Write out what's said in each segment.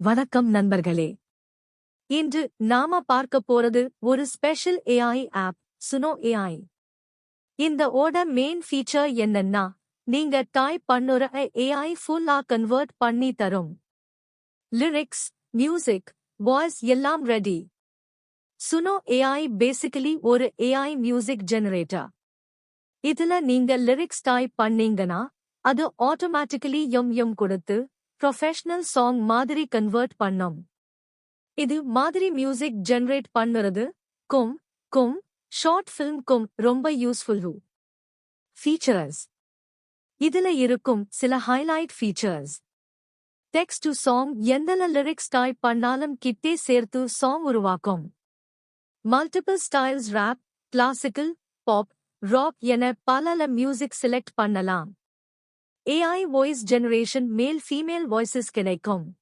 வணக்கம் நண்பர்களே. இன்று நாம பார்க்க போறது ஒரு special AI app Suno AI இந்த ஓட மெயின் ஃபீச்சர் என்னன்னா நீங்க டைப் பண்ணுற ஏஐ ஃபுல்லா கன்வெர்ட் பண்ணி தரும். லிரிக்ஸ் மியூசிக் வாய்ஸ் எல்லாம் ரெடி சுனோ ஏஐ பேசிக்கலி ஒரு ஏஐ மியூசிக் ஜெனரேட்டர் இதுல நீங்க லிரிக்ஸ் டைப் பண்ணீங்கன்னா அது ஆட்டோமேட்டிக்கலி எம் எம் கொடுத்து ப்ரொஃபஷனல் சாங் மாதிரி கன்வெர்ட் பண்ணோம். இது மாதிரி மியூசிக் ஜென்ரேட் பண்ணுறது கும் கும் ஷார்ட் ஃபிலிம் கும் ரொம்ப யூஸ்ஃபுல் ஃபீச்சர்ஸ் இதுல இருக்கும் சில highlight features text to song எந்தல lyrics type பண்ணாலும் கிட்டே சேர்த்து சாங் உருவாக்கும். Multiple styles rap classical pop rock என பலல மியூசிக் செலக்ட் பண்ணலாம். AI voice generation male female voices கிடைக்கும்.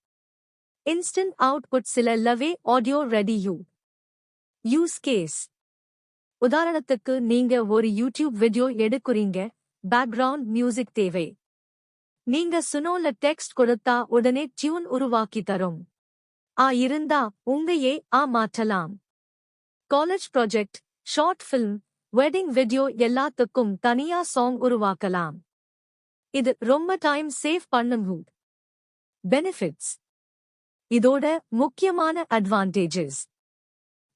இன்ஸ்டன்ட் அவுட்புட் சில லவே audio ready you use case உதாரணத்துக்கு நீங்க ஒரு யூடியூப் வீடியோ எடுக்குறீங்க பேக்ரவுண்ட் மியூசிக் தேவை. நீங்க சுனோல டெக்ஸ்ட் கொடுத்தா உடனே டியூன் உருவாக்கி தரும். ஆ இருந்தா உங்கையே ஆ மாற்றலாம். College project short film wedding video எல்லாத்துக்கும் தனியா சாங் உருவாக்கலாம். இது ரொம்ப டைம் சேவ் பண்ணும். பெனிஃபிட்ஸ் இதோட முக்கியமான அட்வான்டேஜஸ்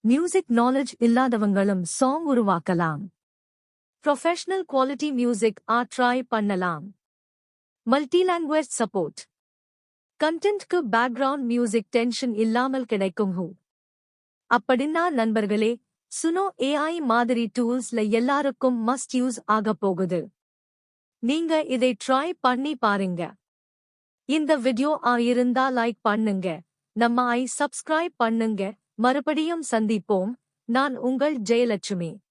மியூசிக் நாலேஜ் இல்லாதவங்களும் சாங் உருவாக்கலாம். ப்ரொஃபஷனல் குவாலிட்டி மியூசிக் ஆ ட்ரை பண்ணலாம். மல்டி லாங்குவேஜ் சப்போர்ட் கண்டென்ட்க்கு பேக்ரவுண்ட் மியூசிக் டென்ஷன் இல்லாமல் கிடைக்கும். ஹூ அப்படின்னா நண்பர்களே சுனோ ஏஐ மாதிரி டூல்ஸ்ல எல்லாருக்கும் மஸ்ட் யூஸ் ஆக போகுது. நீங்க இதை ட்ரை பண்ணி பாருங்க. இந்த வீடியோ ஆயிருந்தா லைக் பண்ணுங்க. நம்ம ஐ சப்ஸ்கிரைப் பண்ணுங்க. மறுபடியும் சந்திப்போம். நான் உங்கள் ஜெயலட்சுமி.